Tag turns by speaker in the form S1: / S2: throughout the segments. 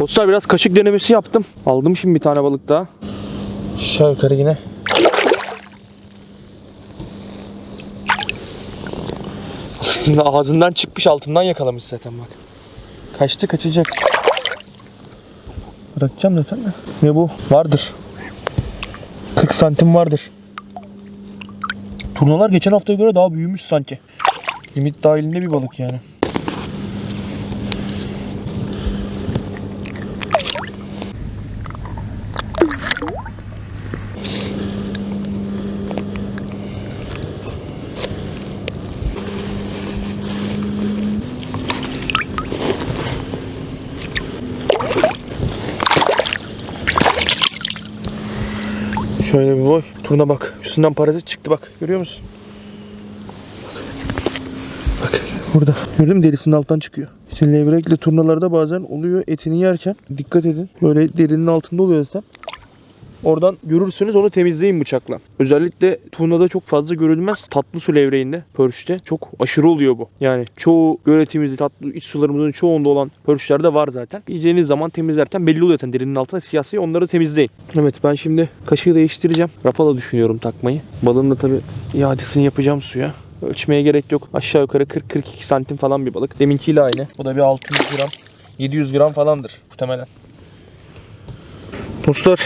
S1: Dostlar biraz kaşık denemesi yaptım. Aldım şimdi bir tane balık daha. Aşağı yukarı yine. Ağzından çıkmış altından yakalamış zaten bak. Kaçtı kaçacak. Bırakacağım zaten de. Ne bu? Vardır. 40 santim vardır. Turnalar geçen haftaya göre daha büyümüş sanki. Limit dahilinde bir balık yani. Şöyle bir boy. Turna bak. Üstünden parazit çıktı bak. Görüyor musun? Bak. Burada. Gördün mü derisinin alttan çıkıyor. İşte levrekle turnalarda bazen oluyor etini yerken. Dikkat edin. Böyle derinin altında oluyor desem. Oradan görürsünüz onu temizleyin bıçakla. Özellikle turnada çok fazla görülmez. Tatlı su levreğinde, pörşte çok aşırı oluyor bu. Yani çoğu göletimizde tatlı iç sularımızın çoğunda olan pörşlerde var zaten. Yiyeceğiniz zaman temizlerken belli oluyor zaten derinin altında siyah siyah onları temizleyin. Evet ben şimdi kaşığı değiştireceğim. Rapala düşünüyorum takmayı. Balığın da tabi iadesini yapacağım suya. Ölçmeye gerek yok. Aşağı yukarı 40-42 santim falan bir balık. Deminkiyle aynı. Bu da bir 600 gram, 700 gram falandır muhtemelen. Dostlar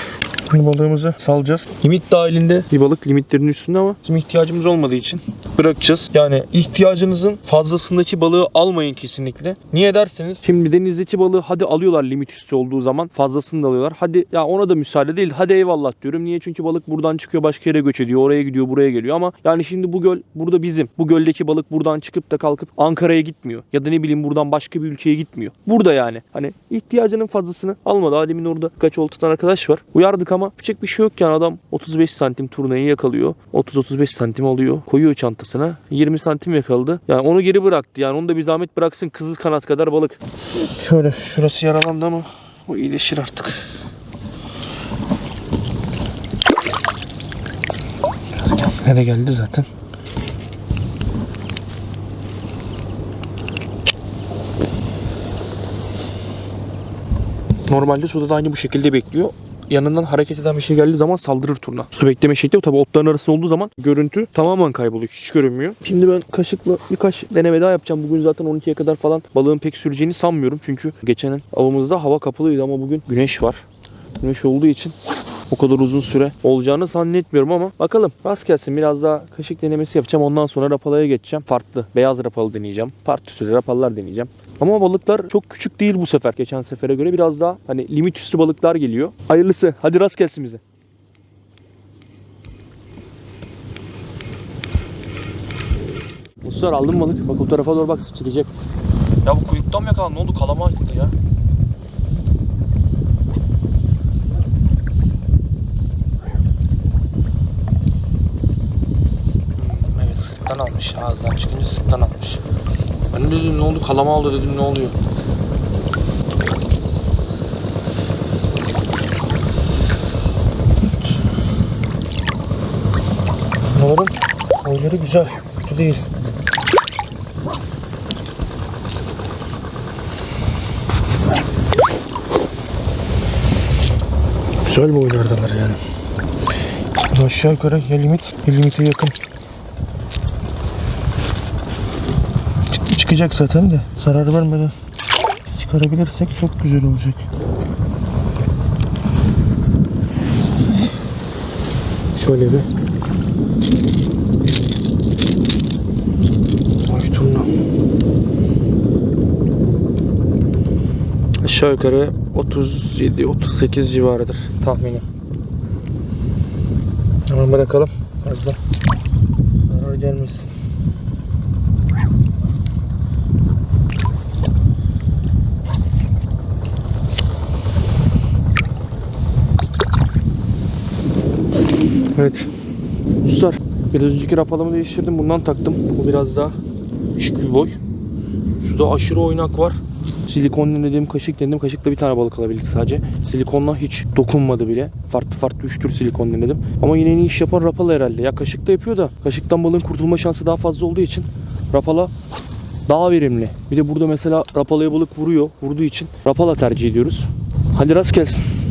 S1: Şimdi balığımızı salacağız. Limit dahilinde bir balık limitlerin üstünde ama bizim ihtiyacımız olmadığı için bırakacağız. Yani ihtiyacınızın fazlasındaki balığı almayın kesinlikle. Niye derseniz şimdi denizdeki balığı hadi alıyorlar limit üstü olduğu zaman fazlasını da alıyorlar. Hadi ya ona da müsaade değil. Hadi eyvallah diyorum. Niye? Çünkü balık buradan çıkıyor başka yere göç ediyor. Oraya gidiyor buraya geliyor ama yani şimdi bu göl burada bizim. Bu göldeki balık buradan çıkıp da kalkıp Ankara'ya gitmiyor. Ya da ne bileyim buradan başka bir ülkeye gitmiyor. Burada yani. Hani ihtiyacının fazlasını almadı. Ademin orada kaç tutan arkadaş var. Uyardık ama yapacak bir şey yok yani adam 35 santim turnayı yakalıyor. 30-35 santim alıyor. Koyuyor çantasına. 20 santim yakaladı. Yani onu geri bıraktı. Yani onu da bir zahmet bıraksın. Kızıl kanat kadar balık. Şöyle şurası yaralandı ama o iyileşir artık. Ne de geldi zaten. Normalde suda da aynı bu şekilde bekliyor. Yanından hareket eden bir şey geldiği zaman saldırır turna. Su bekleme şekli tabi otların arasında olduğu zaman görüntü tamamen kayboluyor. Hiç görünmüyor. Şimdi ben kaşıkla birkaç deneme daha yapacağım. Bugün zaten 12'ye kadar falan balığın pek süreceğini sanmıyorum. Çünkü geçen avımızda hava kapalıydı ama bugün güneş var. Güneş olduğu için o kadar uzun süre olacağını zannetmiyorum ama bakalım. Rast gelsin biraz daha kaşık denemesi yapacağım. Ondan sonra rapalaya geçeceğim. Farklı beyaz rapalı deneyeceğim. Farklı türlü rapalar deneyeceğim. Ama balıklar çok küçük değil bu sefer. Geçen sefere göre biraz daha hani limit üstü balıklar geliyor. Hayırlısı. Hadi rast gelsin bize. Dostlar aldım balık. Bak o tarafa doğru bak sıçrayacak. Ya bu kuyruktan mı yakalandı? Ne oldu? Kalama açtı ya. Hmm, evet sırttan almış. Ağızdan çıkınca sırttan almış. Ben de dedim ne oldu? Kalama aldı dedim ne oluyor? Bunların boyları güzel. Kötü değil. Güzel boylardalar yani. Aşağı yukarı ya limit ya limite yakın. Çıkacak zaten de zarar vermeden çıkarabilirsek çok güzel olacak. Şöyle bir turna. Aşağı yukarı 37-38 civarıdır tahminim. Hemen bırakalım. Fazla zarar gelmesin. Evet. Dostlar biraz önceki rapalımı değiştirdim. Bundan taktım. Bu biraz daha küçük bir boy. Şurada aşırı oynak var. Silikon dediğim kaşık denedim. Kaşıkla bir tane balık alabildik sadece. Silikonla hiç dokunmadı bile. Farklı farklı üç tür silikon denedim. Ama yine en iyi iş yapan rapala herhalde. Ya kaşıkta yapıyor da kaşıktan balığın kurtulma şansı daha fazla olduğu için rapala daha verimli. Bir de burada mesela rapalaya balık vuruyor. Vurduğu için rapala tercih ediyoruz. Hadi rast gelsin.